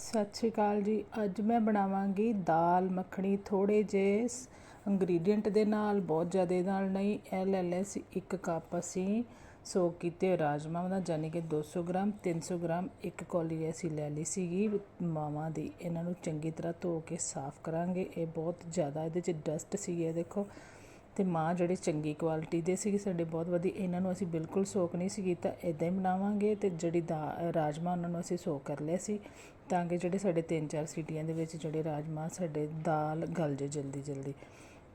ਸਤਿ ਸ਼੍ਰੀ ਅਕਾਲ ਜੀ। ਅੱਜ ਮੈਂ ਬਣਾਵਾਂਗੀ ਦਾਲ ਮੱਖਣੀ ਥੋੜੇ ਜਿਹੇ ਇੰਗਰੀਡੀਅੰਟ ਦੇ ਨਾਲ, ਬਹੁਤ ਜ਼ਿਆਦਾ ਨਾਲ ਨਹੀਂ। ਇਹ ਲੈ ਲਿਆ ਸੀ ਇੱਕ ਕੱਪ ਅਸੀਂ ਸੋਕ ਕੀਤੇ ਹੋਏ ਰਾਜਮਾਂਹ ਦਾ ਯਾਨੀ ਕਿ 200 ਗ੍ਰਾਮ 300 ਗ੍ਰਾਮ ਇੱਕ ਕੌਲੀ ਅਸੀਂ ਲੈ ਲਈ ਸੀਗੀ ਮਾਵਾਂ ਦੀ। ਇਹਨਾਂ ਨੂੰ ਚੰਗੀ ਤਰ੍ਹਾਂ ਧੋ ਕੇ ਸਾਫ਼ ਕਰਾਂਗੇ। ਇਹ ਬਹੁਤ ਜ਼ਿਆਦਾ ਇਹਦੇ 'ਚ ਡਸਟ ਸੀ ਇਹ ਦੇਖੋ। ਅਤੇ ਮਾਂ ਜਿਹੜੇ ਚੰਗੀ ਕੁਆਲਿਟੀ ਦੇ ਸੀਗੇ ਸਾਡੇ ਬਹੁਤ ਵਧੀਆ, ਇਹਨਾਂ ਨੂੰ ਅਸੀਂ ਬਿਲਕੁਲ ਸੋਕ ਨਹੀਂ ਸੀ ਕੀਤਾ ਇਦਾਂ ਹੀ ਬਣਾਵਾਂਗੇ ਤੇ ਜਿਹੜੀ ਦਾ, ਰਾਜਮਾ ਉਹਨਾਂ ਨੂੰ ਅਸੀਂ ਸੋਕ ਕਰ ਲਿਆ ਸੀ, ਤਾਂ ਕਿ ਜਿਹੜੇ ਸਾਡੇ 3-4 ਸੀਟੀਆਂ ਦੇ ਵਿੱਚ ਜਿਹੜੇ ਰਾਜਮਾ ਸਾਡੇ ਦਾਲ ਗਲ ਜੇ ਜਲਦੀ ਜਲਦੀ।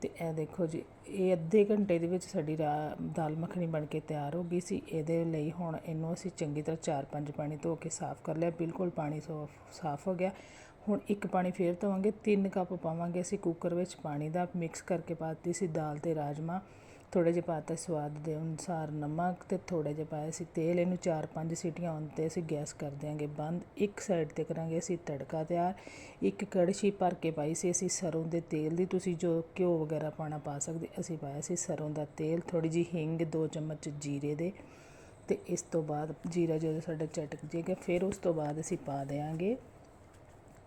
ਤੇ ਇਹ ਦੇਖੋ ਜੀ, ਇਹ ਅੱਧੇ ਘੰਟੇ ਦੇ ਵਿੱਚ ਸਾਡੀ ਦਾਲ ਮੱਖਣੀ ਬਣ ਕੇ ਤਿਆਰ ਹੋ ਗਈ ਸੀ, ਇਹਦੇ ਲਈ ਹੁਣ ਇਹਨੂੰ ਅਸੀਂ ਚੰਗੀ ਤਰ੍ਹਾਂ 4-5 ਪਾਣੀ ਧੋ ਕੇ ਸਾਫ਼ ਕਰ ਲਿਆ, ਬਿਲਕੁਲ ਪਾਣੀ ਸਾਫ਼ ਹੋ ਗਿਆ। ਹੁਣ ਇੱਕ ਪਾਣੀ ਫੇਰ ਧੋਵਾਂਗੇ 3 ਕੱਪ ਪਾਵਾਂਗੇ ਅਸੀਂ ਕੁੱਕਰ ਵਿੱਚ ਪਾਣੀ ਦਾ ਮਿਕਸ ਕਰਕੇ ਪਾਤੀ ਸੀ ਦਾਲ ਤੇ ਰਾਜਮਾ ਥੋੜੇ ਜਿਹਾ ਪਾਤਾ ਸਵਾਦ ਦੇ ਅਨੁਸਾਰ ਨਮਕ ਤੇ ਥੋੜਾ ਜਿਹਾ ਪਾਇਆ ਸੀ ਤੇਲ, ਇਹਨੂੰ 4-5 ਸੀਟੀਆਂ ਆਉਣ ਤੇ ਅਸੀਂ ਗੈਸ ਕਰ ਦਿਆਂਗੇ ਬੰਦ। ਇੱਕ ਸਾਈਡ ਤੇ ਕਰਾਂਗੇ ਅਸੀਂ ਤੜਕਾ ਤਿਆਰ। ਇੱਕ ਕੜਛੀ ਭਰ ਕੇ ਪਾਈ ਸੀ ਅਸੀਂ ਸਰੋਂ ਦੇ ਤੇਲ ਦੀ, ਤੁਸੀਂ ਜੋ ਘਿਓ ਵਗੈਰਾ ਪਾਣਾ ਪਾ ਸਕਦੇ, ਅਸੀਂ ਪਾਇਆ ਸੀ ਸਰੋਂ ਦਾ ਤੇਲ ਥੋੜੀ ਜੀ ਹਿੰਗ 2 ਚਮਚ ਜੀਰੇ ਦੇ। ਤੇ ਇਸ ਤੋਂ ਬਾਅਦ ਜੀਰਾ ਜਦੋਂ ਸਾਡਾ ਚਟਕ ਜੇਗਾ, ਫਿਰ ਉਸ ਤੋਂ ਬਾਅਦ ਅਸੀਂ ਪਾ ਦੇਾਂਗੇ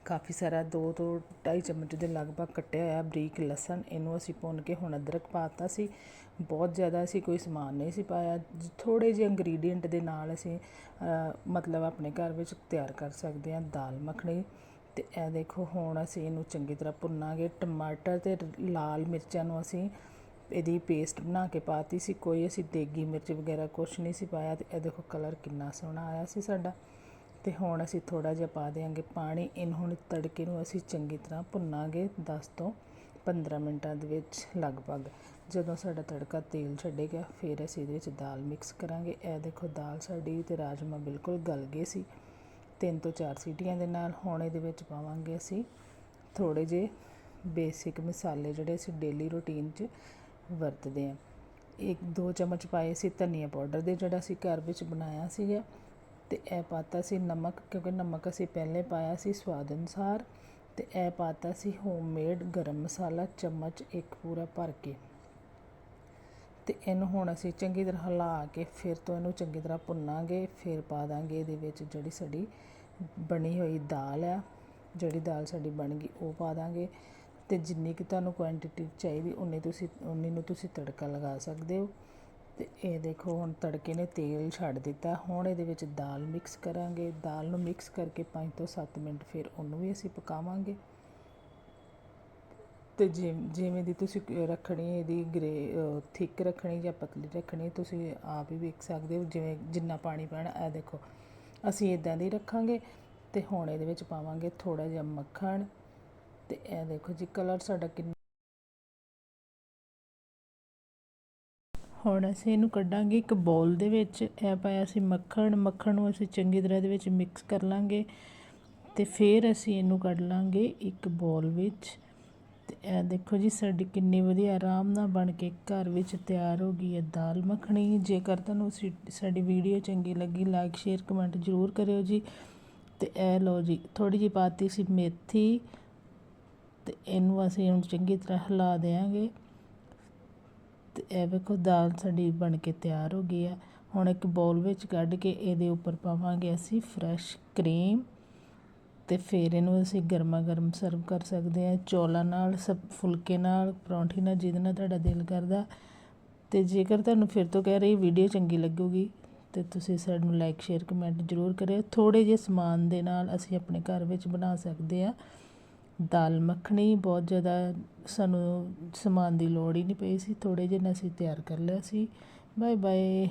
ਕਾਫੀ ਸਾਰਾ 2 ਤੋਂ 2.5 ਚਮਚ ਦੇ ਲਗਭਗ ਕੱਟਿਆ ਹੋਇਆ ਬਰੀਕ ਲਸਣ, ਇਹਨੂੰ ਅਸੀਂ ਭੁੰਨ ਕੇ ਹੁਣ ਅਦਰਕ ਪਾਤਾ ਸੀ। ਬਹੁਤ ਜ਼ਿਆਦਾ ਅਸੀਂ ਕੋਈ ਸਮਾਨ ਨਹੀਂ ਸੀ ਪਾਇਆ। ਥੋੜੇ ਜਿਹੇ ਇੰਗਰੀਡੀਐਂਟ ਦੇ ਨਾਲ ਅਸੀਂ ਮਤਲਬ ਆਪਣੇ ਘਰ ਵਿੱਚ ਤਿਆਰ ਕਰ ਸਕਦੇ ਹਾਂ ਦਾਲ ਮੱਖਣੀ। ਤੇ ਇਹ ਦੇਖੋ, ਹੁਣ ਅਸੀਂ ਇਹਨੂੰ ਚੰਗੀ ਤਰ੍ਹਾਂ ਭੁੰਨਾਂਗੇ। ਟਮਾਟਰ ਤੇ ਲਾਲ ਮਿਰਚਾਂ ਨੂੰ ਅਸੀਂ ਇਹਦੀ ਪੇਸਟ ਬਣਾ ਕੇ ਪਾਤੀ ਸੀ। ਕੋਈ ਅਸੀਂ ਦੇਗੀ ਮਿਰਚ ਵਗੈਰਾ ਕੁਝ ਨਹੀਂ ਸੀ ਪਾਇਆ ਤੇ ਇਹ ਦੇਖੋ ਕਲਰ ਕਿੰਨਾ ਸੋਹਣਾ ਆਇਆ ਸੀ ਸਾਡਾ। ਅਤੇ ਹੁਣ ਅਸੀਂ ਥੋੜ੍ਹਾ ਜਿਹਾ ਪਾ ਦਿਆਂਗੇ ਪਾਣੀ। ਇਹਨੂੰ ਹੁਣ ਤੜਕੇ ਨੂੰ ਅਸੀਂ ਚੰਗੀ ਤਰ੍ਹਾਂ ਭੁੰਨਾਂਗੇ ਦਸ ਤੋਂ 15 ਮਿੰਟਾਂ ਦੇ ਵਿੱਚ ਲਗਭਗ। ਜਦੋਂ ਸਾਡਾ ਤੜਕਾ ਤੇਲ ਛੱਡੇਗਾ, ਫਿਰ ਅਸੀਂ ਇਹਦੇ ਵਿੱਚ ਦਾਲ ਮਿਕਸ ਕਰਾਂਗੇ। ਇਹ ਦੇਖੋ ਦਾਲ ਸਾਡੀ ਅਤੇ ਰਾਜਮਾਂਹ ਬਿਲਕੁਲ ਗਲ ਗਏ ਸੀ। ਤਿੰਨ ਤੋਂ ਚਾਰ ਸੀਟੀਆਂ ਦੇ ਨਾਲ ਹੁਣ ਇਹਦੇ ਵਿੱਚ ਪਾਵਾਂਗੇ ਅਸੀਂ ਥੋੜ੍ਹੇ ਜਿਹੇ ਬੇਸਿਕ ਮਸਾਲੇ ਜਿਹੜੇ ਅਸੀਂ ਡੇਲੀ ਰੁਟੀਨ 'ਚ ਵਰਤਦੇ ਹਾਂ। ਇੱਕ ਦੋ ਚਮਚ ਪਾਏ ਸੀ ਧਨੀਆ ਪਾਊਡਰ ਦੇ ਜਿਹੜਾ ਅਸੀਂ ਘਰ ਵਿੱਚ ਬਣਾਇਆ ਸੀਗਾ। ਅਤੇ ਇਹ ਪਾਤਾ ਸੀ ਨਮਕ, ਕਿਉਂਕਿ ਨਮਕ ਅਸੀਂ ਪਹਿਲੇ ਪਾਇਆ ਸੀ ਸਵਾਦ ਅਨੁਸਾਰ। ਅਤੇ ਇਹ ਪਾਤਾ ਸੀ ਹੋਮਮੇਡ ਗਰਮ ਮਸਾਲਾ, ਚਮਚ ਇੱਕ ਪੂਰਾ ਭਰ ਕੇ। ਤੇ ਇਹਨੂੰ ਹੁਣ ਅਸੀਂ ਚੰਗੀ ਤਰ੍ਹਾਂ ਹਿਲਾ ਕੇ ਫਿਰ ਤੋਂ ਇਹਨੂੰ ਚੰਗੀ ਤਰ੍ਹਾਂ ਭੁੰਨਾਂਗੇ, ਫਿਰ ਪਾ ਦਾਂਗੇ ਇਹਦੇ ਵਿੱਚ ਜਿਹੜੀ ਸਾਡੀ ਬਣੀ ਹੋਈ ਦਾਲ ਆ, ਜਿਹੜੀ ਦਾਲ ਸਾਡੀ ਬਣ ਗਈ, ਉਹ ਪਾ ਦਾਂਗੇ। ਤੇ ਜਿੰਨੀ ਕਿ ਤੁਹਾਨੂੰ ਕੁਆਂਟੀਟੀ ਚਾਹੀਦੀ, ਉਨੀ ਤੁਸੀਂ, ਉਨੀ ਨੂੰ ਤੁਸੀਂ ਤੜਕਾ ਲਗਾ ਸਕਦੇ ਹੋ। ਤੇ ਇਹ ਦੇਖੋ, ਹੁਣ ਤੜਕੇ ਨੇ ਤੇਲ ਛੱਡ ਦਿੱਤਾ। ਹੁਣ ਇਹਦੇ ਵਿੱਚ ਦਾਲ ਮਿਕਸ ਕਰਾਂਗੇ। ਦਾਲ ਨੂੰ ਮਿਕਸ ਕਰਕੇ 5 ਤੋਂ 7 ਮਿੰਟ ਫਿਰ ਉਹਨੂੰ ਵੀ ਅਸੀਂ ਪਕਾਵਾਂਗੇ। ਤੇ ਜਿਵੇਂ ਦੀ ਤੁਸੀਂ ਰੱਖਣੀ ਇਹਦੀ ਗ੍ਰੇ ਥਿਕ ਰੱਖਣੀ ਜਾਂ ਪਤਲੀ ਰੱਖਣੀ, ਤੁਸੀਂ ਆਪ ਹੀ ਵੇਖ ਸਕਦੇ ਹੋ। ਜਿਵੇਂ ਜਿੰਨਾ ਪਾਣੀ ਪੈਣਾ, ਇਹ ਦੇਖੋ, ਅਸੀਂ ਇਦਾਂ ਦੀ ਰੱਖਾਂਗੇ। ਤੇ ਹੁਣ ਇਹਦੇ ਵਿੱਚ ਪਾਵਾਂਗੇ ਥੋੜਾ ਜਿਹਾ ਮੱਖਣ। ਤੇ ਇਹ ਦੇਖੋ ਜੀ, ਕਲਰ ਸਾਡਾ ਕਿੰਨਾ ਹੁਣ ਅਸੀਂ ਇਹਨੂੰ ਕੱਢਾਂਗੇ ਇੱਕ ਬੋਲ ਦੇ ਵਿੱਚ। ਇਹ ਪਾਇਆ ਸੀ ਮੱਖਣ ਮੱਖਣ ਨੂੰ ਅਸੀਂ ਚੰਗੀ ਤਰ੍ਹਾਂ ਇਹਦੇ ਵਿੱਚ ਮਿਕਸ ਕਰ ਲਾਂਗੇ ਤੇ ਫਿਰ ਅਸੀਂ ਇਹਨੂੰ ਕੱਢ ਲਾਂਗੇ ਇੱਕ ਬੋਲ ਵਿੱਚ। ਤੇ ਇਹ ਦੇਖੋ ਜੀ, ਸਾਡੀ ਕਿੰਨੀ ਵਧੀਆ ਆਰਾਮ ਨਾਲ ਬਣ ਕੇ ਘਰ ਵਿੱਚ ਤਿਆਰ ਹੋ ਗਈ ਹੈ ਦਾਲ ਮੱਖਣੀ। ਜੇਕਰ ਤੁਹਾਨੂੰ ਸਾਡੀ ਵੀਡੀਓ ਚੰਗੀ ਲੱਗੀ ਲਾਈਕ ਸ਼ੇਅਰ ਕਮੈਂਟ ਜ਼ਰੂਰ ਕਰਿਓ ਜੀ। ਤੇ ਇਹ ਲਓ ਜੀ ਥੋੜੀ ਜਿਹੀ ਪਾਤੀ ਸੀ ਮੇਥੀ ਤੇ ਇਹਨੂੰ ਅਸੀਂ ਹੁਣ ਚੰਗੀ ਤਰ੍ਹਾਂ ਹਿਲਾ ਦੇਵਾਂਗੇ ਇਹ ਵੇਖੋ, ਦਾਲ ਸਾਡੀ ਬਣ ਕੇ ਤਿਆਰ ਹੋ ਗਈ ਆ। ਹੁਣ ਇੱਕ ਬਾਉਲ ਵਿੱਚ ਕੱਢ ਕੇ ਇਹਦੇ ਉੱਪਰ ਪਾਵਾਂਗੇ ਅਸੀਂ ਫਰੈਸ਼ ਕਰੀਮ ਤੇ ਫਿਰ ਇਹਨੂੰ ਅਸੀਂ ਗਰਮਾ ਗਰਮ ਸਰਵ ਕਰ ਸਕਦੇ ਆ ਚੌਲਾਂ ਨਾਲ, ਸਭ ਫੁਲਕੇ ਨਾਲ, ਪਰੌਂਠੀ ਨਾਲ, ਜਿਹਦੇ ਨਾਲ ਤੁਹਾਡਾ ਦਿਲ ਕਰਦਾ। ਤੇ ਜੇਕਰ ਤੁਹਾਨੂੰ ਫਿਰ ਤੋਂ ਕਹਿ ਰਹੀ ਵੀਡੀਓ ਚੰਗੀ ਲੱਗੂਗੀ, ਤੇ ਤੁਸੀਂ ਸਾਨੂੰ ਲਾਈਕ ਸ਼ੇਅਰ ਕਮੈਂਟ ਜ਼ਰੂਰ ਕਰਿਓ। ਥੋੜੇ ਜਿਹੇ ਸਮਾਨ ਦੇ ਨਾਲ ਅਸੀਂ ਆਪਣੇ ਘਰ ਵਿੱਚ ਬਣਾ ਸਕਦੇ ਆ ਦਾਲ ਮੱਖਣੀ ਬਹੁਤ ਜ਼ਿਆਦਾ ਸਾਨੂੰ ਸਮਾਨ ਦੀ ਲੋੜ ਹੀ ਨਹੀਂ ਪਈ ਸੀ। ਥੋੜ੍ਹੇ ਜਿਹੇ ਅਸੀਂ ਤਿਆਰ ਕਰ ਲਿਆ ਸੀ। Bye bye